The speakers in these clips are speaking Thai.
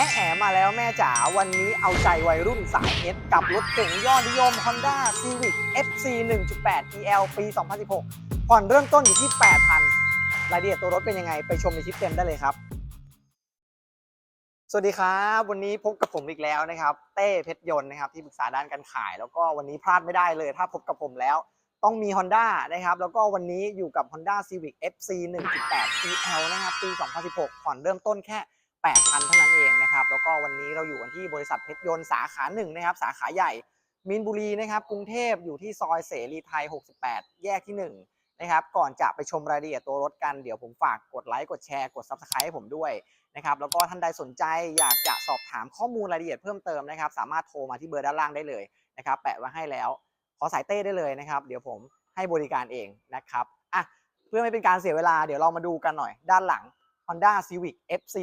แอะแอะมาแล้วแม่จ๋าวันนี้เอาใจวัยรุ่นสายเอสกับรถเก๋งยอดนิยม Honda Civic FC 1.8 EL ปี 2016 ผ่อนเริ่มต้นอยู่ที่ 8,000 รายละเอียดตัวรถเป็นยังไง ไปชมในคลิปเต็มได้เลยครับ สวัสดีครับ วันนี้พบกับผมอีกแล้วนะครับ เต้เพชรยนต์นะครับ ที่ปรึกษาด้านการขาย แล้วก็วันนี้พลาดไม่ได้เลย ถ้าพบกับผมแล้ว ต้องมี Honda นะครับ แล้วก็วันนี้อยู่กับ Honda Civic FC 1.8 EL นะครับปี 2016 ผ่อนเริ่มต้นแค่ 8,000 เท่านั้นเอง นะครับแล้วก็วันนี้เราอยู่กันที่บริษัทเพชรยนต์สาขาหนึ่งนะครับสาขาใหญ่มีนบุรีนะครับกรุงเทพอยู่ที่ซอยเสรีไทย 68 แยกที่1นะครับก่อนจะไปชมรายละเอียดตัวรถกันเดี๋ยวผมฝากกดไลค์กดแชร์กด Subscribe ให้ผมด้วยนะครับแล้วก็ท่านใดสนใจอยากจะสอบถามข้อมูลรายละเอียดเพิ่มเติมนะครับสามารถโทรมาที่เบอร์ด้านล่างได้เลยนะครับแปะไว้ให้แล้วขอสายเต้ได้เลยนะครับ เดี๋ยวผมให้บริการเองนะครับอะเพื่อไม่เป็นการเสียเวลาเดี๋ยวเรามาดูกันหน่อยด้านหลัง Honda Civic FC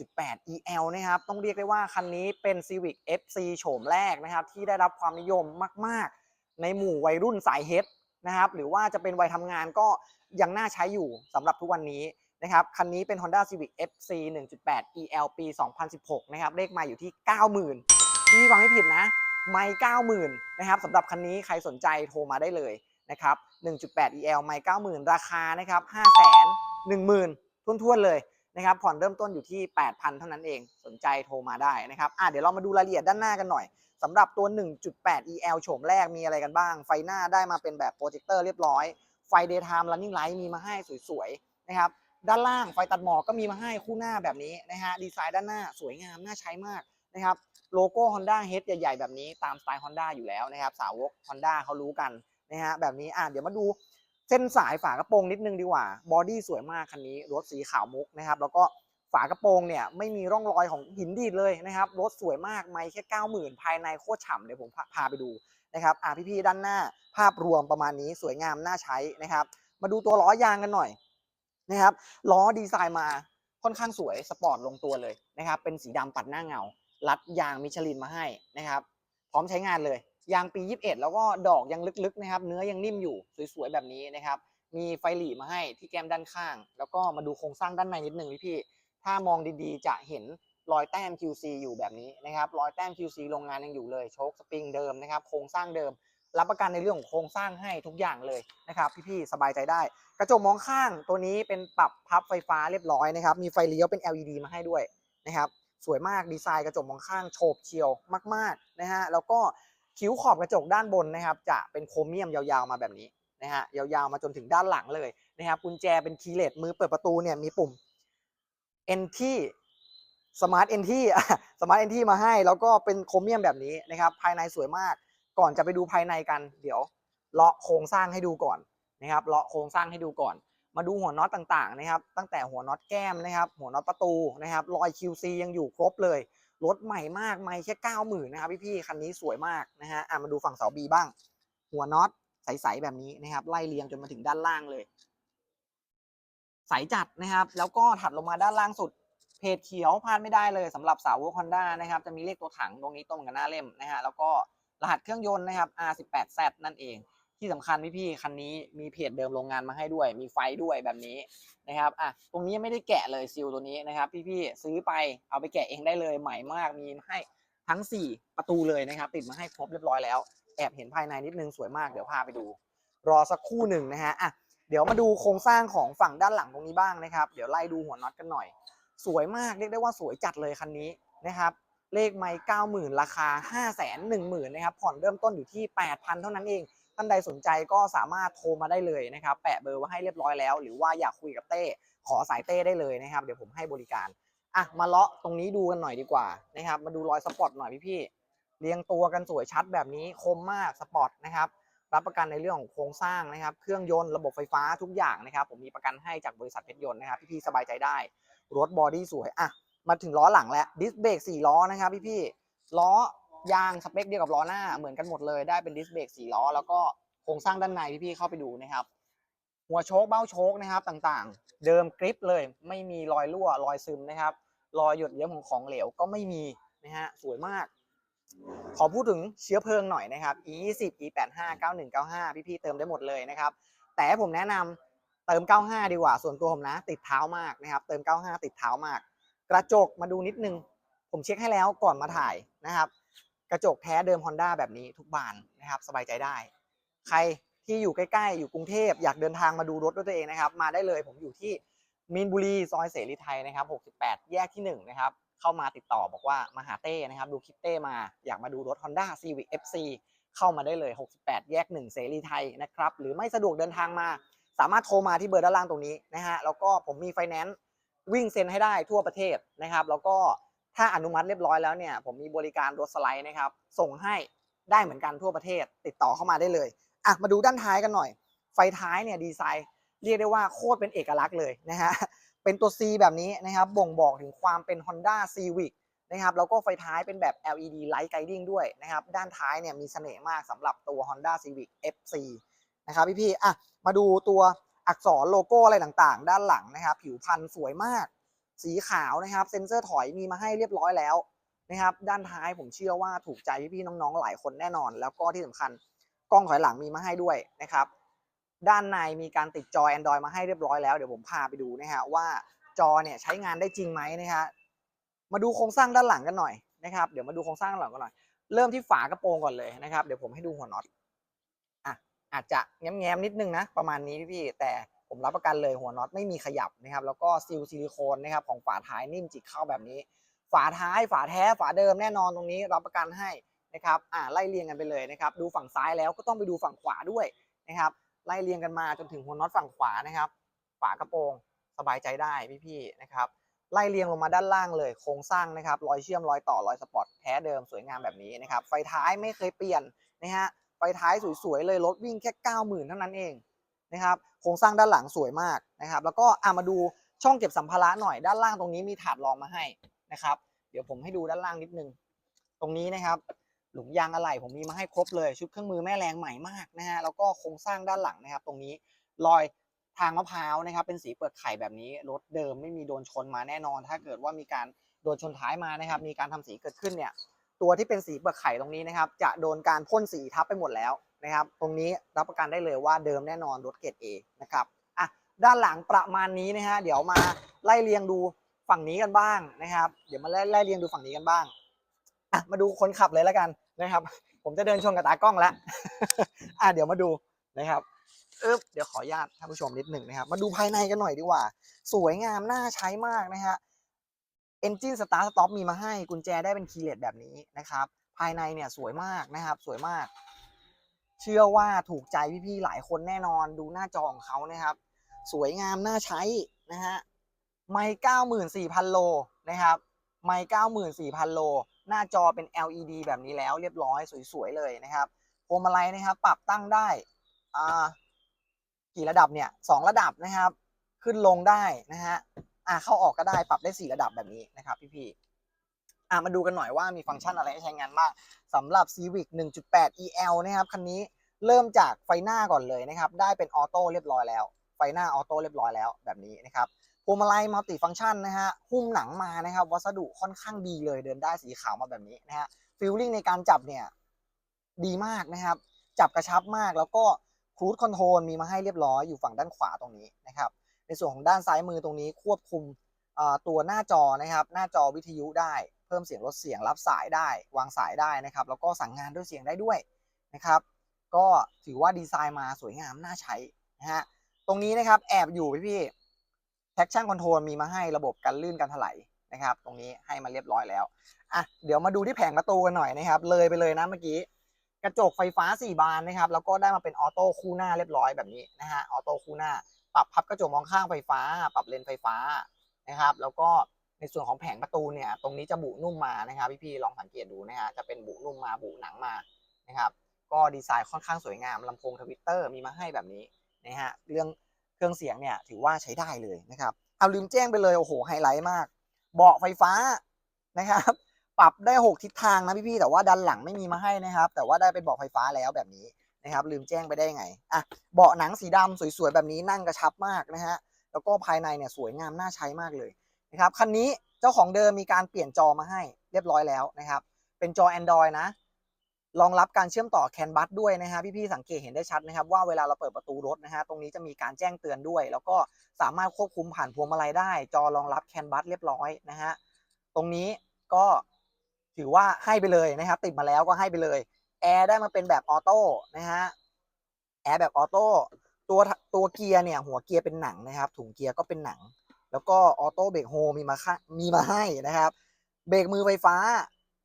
1.8 EL นะครับ ต้องเรียกได้ว่าคันนี้เป็น Civic FC โฉมแรกนะครับ ที่ได้รับความนิยมมาก ๆ ในหมู่วัยรุ่นสายเฮดนะครับ หรือว่าจะเป็นวัยทำงานก็ยังน่าใช้อยู่สำหรับทุกวันนี้นะครับ คันนี้เป็น Honda Civic FC 1.8 EL ปี 2016 นะครับ เลขไมาอยู่ที่ 90,000พี่ฟังไม่ผิดนะ ไม่90,000 นะครับสำหรับคันนี้ใครสนใจโทรมาได้เลยนะครับ 1.8 EL ไม่90,000 ราคานะครับ 510,000ทุ่นๆเลย นะครับผ่อนเริ่มต้นอยู่ที่ 8,000 เท่านั้นเองสนใจโทรมาได้นะครับอะเดี๋ยวเรามาดูรายละเอียดด้านหน้ากันหน่อยสำหรับตัว 1.8 EL โฉมแรกมีอะไรกันบ้าง ไฟหน้าได้มาเป็นแบบโปรเจคเตอร์เรียบร้อย ไฟ daytime running light มีมาให้สวยๆนะครับด้านล่างไฟตัดหมอกก็มีมาให้คู่หน้าแบบนี้นะฮะดีไซน์ด้านหน้าสวยงามน่าใช้มากนะครับโลโก้ Honda Head ใหญ่ๆ แบบนี้ตามสไตล์ Honda อยู่แล้วนะครับ สาวก Honda เขารู้กันนะฮะแบบนี้อะเดี๋ยวมาดู เส้นสายฝากระโปรงนิดนึงดีกว่า บอดี้สวยมากคันนี้ รถสีขาวมุกนะครับ แล้วก็ฝากระโปรงเนี่ยไม่มีร่องรอยของหินดีดเลยนะครับ รถสวยมาก ไม่แค่ 90,000 ภายในโคตรฉ่ำเดี๋ยวผมพาพาไปดูนะครับอะพี่ๆด้านหน้าภาพรวมประมาณนี้สวยงามน่าใช้นะครับ มาดูตัวล้อยางกันหน่อยนะครับ ล้อดีไซน์มาค่อนข้างสวยสปอร์ตลงตัวเลยนะครับ เป็นสีดำปัดหน้าเงา รัดยางมิชลินมาให้นะครับ พร้อมใช้งานเลย ยางปี 21 แล้วก็ดอกยังลึกๆนะครับ เนื้อยังนิ่มอยู่สวยๆแบบนี้นะครับ มีไฟหลีมาให้ที่แก้มด้านข้าง แล้วก็มาดูโครงสร้างด้านในนิดนึงพี่ๆถ้ามองดีๆ จะเห็นรอยแต้ม QC อยู่แบบนี้นะครับ รอยแต้ม QC โรงงานยังอยู่เลยโชคสปริงเดิมนะครับ โครงสร้างเดิม รับประกันในเรื่องของโครงสร้างให้ทุกอย่างเลยนะครับ พี่ๆสบายใจได้ กระจกมองข้างตัวนี้เป็นปรับพับไฟฟ้าเรียบร้อยนะครับ มีไฟเลี้ยวเป็น LED มาให้ด้วยนะครับ สวยมากดีไซน์กระจกมองข้างโฉบเฉียวมาก ๆนะฮะ แล้วก็ คิ้วขอบกระจกด้านบนนะครับ จะเป็นโครเมียมยาวๆมาแบบนี้นะฮะยาวๆมาจนถึงด้านหลังเลยนะครับกุญแจเป็นคีย์เลสมือเปิดประตูเนี่ยมีปุ่ม N ที่สมาร์ท N ที่สมาร์ท N ที่มาให้ แล้วก็เป็นโครเมียมแบบนี้นะครับ ภายในสวยมาก ก่อนจะไปดูภายในกัน เดี๋ยวเลาะโครงสร้างให้ดูก่อนนะครับเลาะโครงสร้างให้ดูก่อน มาดูหัวน็อตต่างๆนะครับ ตั้งแต่หัวน็อตแก้มนะครับ หัวน็อตประตูนะครับรอย QC ยังอยู่ครบเลย รถใหม่มากไม่แค่เก้าหมื่นนะครับพี่ๆคันนี้สวยมากนะฮะอะมาดูฝั่งเสาบีบ้าง หัวน็อตใสๆแบบนี้นะครับ ไล่เรียงจนมาถึงด้านล่างเลย ใสจัดนะครับ แล้วก็ถัดลงมาด้านล่างสุดเพจเขียวพลาดไม่ได้เลยสำหรับสาวก Honda นะครับ จะมีเลขตัวถังตรงนี้ตรงกับหน้าเล่มนะฮะแล้วก็รหัสเครื่องยนต์นะครับ R18Z นั่นเอง ที่สำคัญพี่ๆคันนี้มีเพจเดิมโรงงานมาให้ด้วย มีไฟด้วยแบบนี้นะครับอะตรงนี้ไม่ได้แกะเลยซิลตัวนี้นะครับ พี่ๆซื้อไปเอาไปแกะเองได้เลยใหม่มากมีให้ทั้ง 4 ประตูเลยนะครับ ติดมาให้ครบเรียบร้อยแล้วแอบเห็นภายในนิดนึงสวยมากเดี๋ยวพาไปดู รอสักครู่หนึ่งนะฮะอะเดี๋ยวมาดูโครงสร้างของฝั่งด้านหลังตรงนี้บ้างนะครับ เดี๋ยวไล่ดูหัวน็อตกันหน่อย สวยมากเรียกได้ว่าสวยจัดเลยคันนี้นะครับเลขไม่เก้าหมื่นราคา5้าแสนหนึ่งหมื่นนะครับผ่อนเริ่มต้นอยู่ที่8,000เท่านั้นเอง ท่านใดสนใจก็สามารถโทรมาได้เลยนะครับแปะเบอร์ไว้ให้เรียบร้อยแล้ว หรือว่าอยากคุยกับเต้ขอสายเต้ได้เลยนะครับ เดี๋ยวผมให้บริการอะมาเลาะตรงนี้ดูกันหน่อยดีกว่านะครับ มาดูรอยสปอตหน่อยพี่ๆเรียงตัวกันสวยชัดแบบนี้คมมากสปอตนะครับรับประกันในเรื่องของโครงสร้างนะครับ เครื่องยนต์ระบบไฟฟ้าทุกอย่างนะครับ ผมมีประกันให้จากบริษัทเพชรยนต์นะครับ พี่ๆสบายใจได้ รถบอดี้สวยอะมาถึงล้อหลังแล้วดิสเบรกสี่ล้อนะครับ พี่ๆล้อ ยางสเปคเดียวกับล้อหน้าเหมือนกันหมดเลยได้เป็นดิสเบรกสี่ล้อ แล้วก็โครงสร้างด้านในพี่ๆเข้าไปดูนะครับ หัวโชคเบ้าโชคนะครับต่างๆ เดิมกริปเลย ไม่มีรอยรั่วรอยซึมนะครับ รอยหยดเยิ้มของของเหลวก็ไม่มีนะฮะสวยมาก ขอพูดถึงเชื้อเพลิงหน่อยนะครับ E20 E85 9195 พี่ๆเติมได้หมดเลยนะครับ แต่ผมแนะนำเติม 95 ดีกว่า ส่วนตัวผมนะ ติดเท้ามากนะครับ เติม 95 ติดเท้ามาก กระจกมาดูนิดนึง ผมเช็คให้แล้วก่อนมาถ่ายนะครับ กระจกแท้เดิม Honda แบบนี้ทุกบานนะครับสบายใจได้ ใครที่อยู่ใกล้ๆ อยู่กรุงเทพอยากเดินทางมาดูรถด้วยตัวเองนะครับ มาได้เลยผมอยู่ที่มีนบุรีซอยเสรีไทยนะครับ 68 แยกที่1นะครับเข้ามาติดต่อบอกว่ามาหาเต้นะครับ ดูคลิปเต้มาอยากมาดูรถ Honda Civic FC เข้ามาได้เลย 68 แยก 1 เสรีไทยนะครับ หรือไม่สะดวกเดินทางมา สามารถโทรมาที่เบอร์ด้านล่างตรงนี้นะฮะแล้วก็ผมมีไฟแนนซ์วิ่งเซ็นให้ได้ทั่วประเทศนะครับ แล้วก็ ถ้าอนุมัติเรียบร้อยแล้วเนี่ยผมมีบริการรถสไลด์นะครับ ส่งให้ได้เหมือนกันทั่วประเทศ ติดต่อเข้ามาได้เลยอะมาดูด้านท้ายกันหน่อย ไฟท้ายเนี่ยดีไซน์เรียกได้ว่าโคตรเป็นเอกลักษณ์เลยนะฮะเป็นตัว C แบบนี้นะครับบ่งบอกถึงความเป็น Honda Civic นะครับแล้วก็ไฟท้ายเป็นแบบ LED Light Guiding ด้วยนะครับด้านท้ายเนี่ยมีเสน่ห์มากสำหรับตัว Honda Civic FC นะครับพี่ๆอะมาดูตัวอักษรโลโก้อะไรต่างๆ ด้านหลังนะครับ ผิวพันธุ์สวยมาก สีขาวนะครับ เซ็นเซอร์ถอยมีมาให้เรียบร้อยแล้วนะครับ ด้านท้ายผมเชื่อว่าถูกใจพี่ๆน้องๆหลายคนแน่นอน แล้วก็ที่สำคัญกล้องถอยหลังมีมาให้ด้วยนะครับ ด้านในมีการติดจอ Android มาให้เรียบร้อยแล้วเดี๋ยวผมพาไปดูนะฮะว่าจอเนี่ยใช้งานได้จริงไหมนะฮะมาดูโครงสร้างด้านหลังกันหน่อยนะครับ เดี๋ยวมาดูโครงสร้างด้านหลังกันหน่อย เริ่มที่ฝากระโปรงก่อนเลยนะครับ เดี๋ยวผมให้ดูหัวน็อตอะอาจจะแง้มๆนิดนึงนะประมาณนี้พี่แต่ ผมรับประกันเลยหัวน็อตไม่มีขยับนะครับ แล้วก็ซีลซิลิโคนนะครับของฝาท้ายนิ่มจิกเข้าแบบนี้ ฝาท้ายฝาแท้ฝาเดิมแน่นอนตรงนี้รับประกันให้นะครับอ่าไล่เรียงกันไปเลยนะครับ ดูฝั่งซ้ายแล้วก็ต้องไปดูฝั่งขวาด้วยนะครับ ไล่เรียงกันมาจนถึงหัวน็อตฝั่งขวานะครับ ฝากระโปรงสบายใจได้พี่ๆนะครับ ไล่เรียงลงมาด้านล่างเลย โครงสร้างนะครับ รอยเชื่อมรอยต่อรอยสปอตแท้เดิมสวยงามแบบนี้นะครับ ไฟท้ายไม่เคยเปลี่ยนนะฮะ ไฟท้ายสวยๆเลยรถวิ่งแค่ 90,000 เท่านั้นเอง นะครับโครงสร้างด้านหลังสวยมากนะครับ แล้วก็อะมาดูช่องเก็บสัมภาระหน่อยด้านล่างตรงนี้มีถาดรองมาให้นะครับ เดี๋ยวผมให้ดูด้านล่างนิดนึง ตรงนี้นะครับ หลุมยางอะไหล่ผมมีมาให้ครบเลยชุดเครื่องมือแม่แรงใหม่มากนะฮะแล้วก็โครงสร้างด้านหลังนะครับ ตรงนี้รอยทางมะพร้าวนะครับ เป็นสีเปลือกไข่แบบนี้รถเดิมไม่มีโดนชนมาแน่นอน ถ้าเกิดว่ามีการโดนชนท้ายมานะครับ มีการทำสีเกิดขึ้นเนี่ย ตัวที่เป็นสีเปลือกไข่ตรงนี้นะครับ จะโดนการพ่นสีทับไปหมดแล้ว นะครับ ตรงนี้รับประกันได้เลยว่าเดิมแน่นอนรถเกรด A นะครับอะด้านหลังประมาณนี้นะฮะเดี๋ยวมาไล่เรียงดูฝั่งนี้กันบ้างนะครับ เดี๋ยวมาไล่ไล่เรียงดูฝั่งนี้กันบ้างอะมาดูคนขับเลยแล้วกันนะครับ ผมจะเดินชนกับตากล้องแล้วอะเดี๋ยวมาดูนะครับเอ๊บเดี๋ยวขออนุญาตท่านผู้ชมนิดหนึ่งนะครับ มาดูภายในกันหน่อยดีกว่า สวยงามน่าใช้มากนะฮะ Engine Start Stop มีมาให้กุญแจได้เป็นคีย์เลสแบบนี้นะครับ ภายในเนี่ยสวยมากนะครับ สวยมาก เชื่อว่าถูกใจพี่ๆหลายคนแน่นอนดูหน้าจอของเขานะครับ สวยงามน่าใช้นะฮะไม่เก้าหมื่นสี่พันโลนะครับไม่เก้าหมื่นสี่พันโล หน้าจอเป็น LED แบบนี้แล้วเรียบร้อยสวยๆเลยนะครับพวงมาลัยนะครับปรับตั้งได้อ่ากี่ระดับเนี่ยสองระดับนะครับ ขึ้นลงได้นะฮะอ่าเข้าออกก็ได้ปรับได้4ระดับแบบนี้นะครับพี่ๆ อ่ามาดูกันหน่อยว่ามีฟังก์ชันอะไรให้ใช้งานบ้างสำหรับ Civic 1.8 EL นะครับคันนี้เริ่มจากไฟหน้าก่อนเลยนะครับ ได้เป็นออโต้เรียบร้อยแล้ว ไฟหน้าออโต้เรียบร้อยแล้วแบบนี้นะครับพวงมาลัยมัลติฟังก์ชันนะฮะหุ้มหนังมานะครับ วัสดุค่อนข้างดีเลยเดินได้สีขาวมาแบบนี้นะฮะฟีลลิ่งในการจับเนี่ยดีมากนะครับ จับกระชับมากแล้วก็ครู e คอนโทรลมีมาให้เรียบร้อยอยู่ฝั่งด้านขวาตรงนี้นะครับ ในส่วนของด้านซ้ายมือตรงนี้ควบคุมตัวหน้าจอนะครับ หน้าจอวิทยุได้ เพิ่มเสียงลดเสียงรับสายได้ วางสายได้นะครับ แล้วก็สั่งงานด้วยเสียงได้ด้วยนะครับ ก็ถือว่าดีไซน์มาสวยงามน่าใช้นะฮะตรงนี้นะครับแอบอยู่พี่พี่ traction control มีมาให้ระบบกันลื่นกันถลายนะครับ ตรงนี้ให้มาเรียบร้อยแล้วอะเดี๋ยวมาดูที่แผงประตูกันหน่อยนะครับ เลยไปเลยนะเมื่อกี้กระจกไฟฟ้า 4 บานนะครับ แล้วก็ได้มาเป็นออโต้คู่หน้าเรียบร้อยแบบนี้นะฮะออโต้คู่หน้า ปรับพับกระจกมองข้างไฟฟ้า ปรับเลนไฟฟ้านะครับ แล้วก็ ในส่วนของแผงประตูเนี่ยตรงนี้จะบุนุ่มมานะครับพี่ๆลองสังเกตดูนะฮะจะเป็นบุนุ่มมาบุหนังมานะครับก็ดีไซน์ค่อนข้างสวยงามลำโพงทวิตเตอร์มีมาให้แบบนี้นะฮะเรื่องเครื่องเสียงเนี่ยถือว่าใช้ได้เลยนะครับเอาลืมแจ้งไปเลยโอ้โหไฮไลท์มาก เบาะไฟฟ้านะครับปรับได้ 6 ทิศทางนะพี่ๆแต่ว่าด้านหลังไม่มีมาให้นะครับ แต่ว่าได้เป็นเบาะไฟฟ้าแล้วแบบนี้นะครับลืมแจ้งไปได้ไงอะเบาะหนังสีดำสวยๆแบบนี้นั่งกระชับมากนะฮะแล้วก็ภายในเนี่ยสวยงามน่าใช้มากเลย นะครับคันนี้เจ้าของเดิมมีการเปลี่ยนจอมาให้เรียบร้อยแล้วนะครับ เป็นจอ Android นะรองรับการเชื่อมต่อแคนบัสด้วยนะฮะพี่ๆสังเกตเห็นได้ชัดนะครับ ว่าเวลาเราเปิดประตูรถนะฮะตรงนี้จะมีการแจ้งเตือนด้วย แล้วก็สามารถควบคุมผ่านพวงมาลัยได้ จอรองรับแคนบัสเรียบร้อยนะฮะตรงนี้ก็ถือว่าให้ไปเลยนะครับ ติดมาแล้วก็ให้ไปเลยแอร์ได้มาเป็นแบบออโต้นะฮะแอร์แบบออโต้ตัวตัวเกียร์เนี่ยหัวเกียร์เป็นหนังนะครับ ถุงเกียร์ก็เป็นหนัง แล้วก็ออโต้เบรกโฮมีมาค่ะมีมาให้นะครับ เบรกมือไฟฟ้า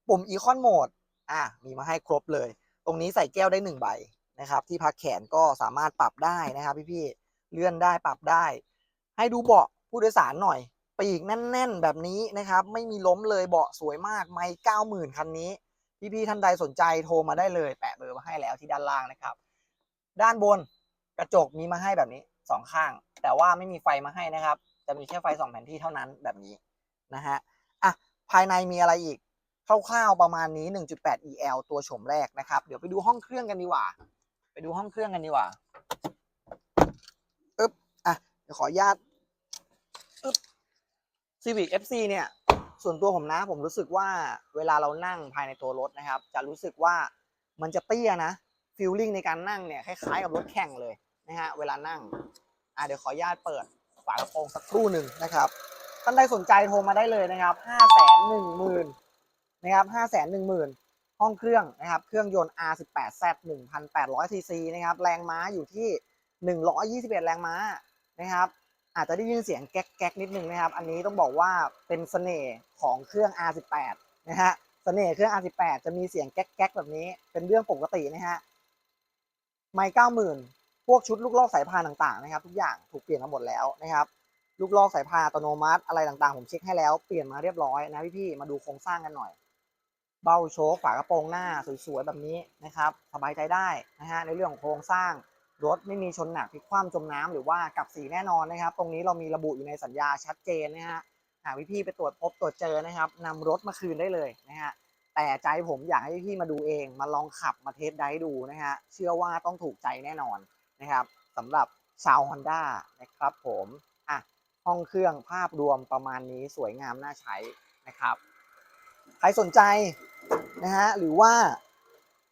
ปุ่มอีคอนโหมดอะมีมาให้ครบเลย ตรงนี้ใส่แก้วได้หนึ่งใบนะครับ ที่พักแขนก็สามารถปรับได้นะครับพี่ๆเลื่อนได้ปรับได้ ให้ดูเบาะผู้โดยสารหน่อยปีกแน่น ๆ แบบนี้นะครับ ไม่มีล้มเลยเบาะสวยมากไม่เก้าหมื่นคันนี้ พี่ๆท่านใดสนใจโทรมาได้เลย แปะเบอร์มาให้แล้วที่ด้านล่างนะครับ ด้านบนกระจกมีมาให้แบบนี้สองข้าง แต่ว่าไม่มีไฟมาให้นะครับ จะมีแค่ไฟสองแผ่นที่เท่านั้นแบบนี้นะฮะอะภายในมีอะไรอีกคร่าวๆประมาณนี้ 1.8 EL ตัวโฉมแรกนะครับ เดี๋ยวไปดูห้องเครื่องกันดีกว่า ไปดูห้องเครื่องกันดีกว่าอึ๊บอะเดี๋ยวขออนุญาตอึ๊บ Civic FC เนี่ย ส่วนตัวผมนะ ผมรู้สึกว่าเวลาเรานั่งภายในตัวรถนะครับ จะรู้สึกว่ามันจะเตี้ยนะฟีลลิ่งในการนั่งเนี่ยคล้ายๆกับรถแข่งเลยนะฮะเวลานั่ง อะเดี๋ยวขออนุญาตเปิด ฝากระโปรงสักครู่หนึ่งนะครับท่านใดสนใจโทรมาได้เลยนะครับห้าแสนหนึ่งหมื่นนะครับห้าแสนหนึ่งหมื่นห้องเครื่องนะครับ เครื่องยนต์ R18Z 1,800 cc นะครับ แรงม้าอยู่ที่ 121 แรงม้านะครับ อาจจะได้ยินเสียงแก๊กแก๊กนิดนึงนะครับ อันนี้ต้องบอกว่าเป็นเสน่ห์ของเครื่อง R18 นะฮะ เสน่ห์เครื่อง R18 จะมีเสียงแก๊กแก๊กแบบนี้ เป็นเรื่องปกตินะฮะ ไม่เก้าหมื่น พวกชุดลูกลอกสายพานต่างๆนะครับ ทุกอย่างถูกเปลี่ยนมาหมดแล้วนะครับ ลูกลอกสายพานอัตโนมัติอะไรต่างๆ ผมเช็คให้แล้วเปลี่ยนมาเรียบร้อยนะพี่ๆมาดูโครงสร้างกันหน่อย เบ้าโชคฝากระโปรงหน้าสวยๆแบบนี้นะครับสบายใจได้นะฮะในเรื่องของโครงสร้างรถไม่มีชนหนักพลิกคว่ำจมน้ำหรือว่ากับสีแน่นอนนะครับ ตรงนี้เรามีระบุอยู่ในสัญญาชัดเจนนะฮะหากพี่ๆไปตรวจพบตรวจเจอนะครับนำรถมาคืนได้เลยนะฮะแต่ใจผมอยากให้พี่มาดูเองมาลองขับมาเทสได้ดูนะฮะเชื่อว่าต้องถูกใจแน่นอน นะครับสำหรับชาว Honda นะครับผมอะห้องเครื่องภาพรวมประมาณนี้สวยงามน่าใช้นะครับ ใครสนใจนะฮะหรือว่า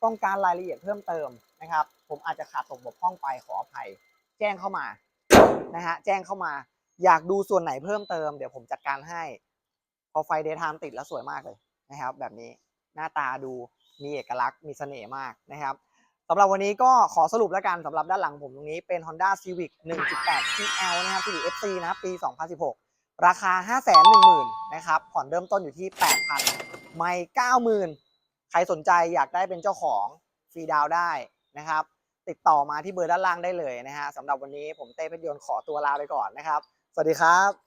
ต้องการรายละเอียดเพิ่มเติมนะครับ ผมอาจจะขาดตกบกพร่องไปขออภัย แจ้งเข้ามานะฮะแจ้งเข้ามา อยากดูส่วนไหนเพิ่มเติมเดี๋ยวผมจัดการให้ พอไฟเดย์ไทม์ติดแล้วสวยมากเลยนะครับ แบบนี้หน้าตาดูมีเอกลักษณ์มีเสน่ห์มากนะครับ สำหรับวันนี้ก็ขอสรุปแล้วกันสำหรับด้านหลังผมตรงนี้เป็น Honda Civic 1.8 TL นะครับ Civic FC นะครับปี 2016 ราคา 510,000นะครับผ่อนเริ่มต้นอยู่ที่ 8,000 ไม่ 90,000 ใครสนใจอยากได้เป็นเจ้าของฟรีดาวได้นะครับ ติดต่อมาที่เบอร์ด้านล่างได้เลยนะฮะสำหรับวันนี้ผมเต้เพชรยนต์ขอตัวลาไปก่อนนะครับ สวัสดีครับ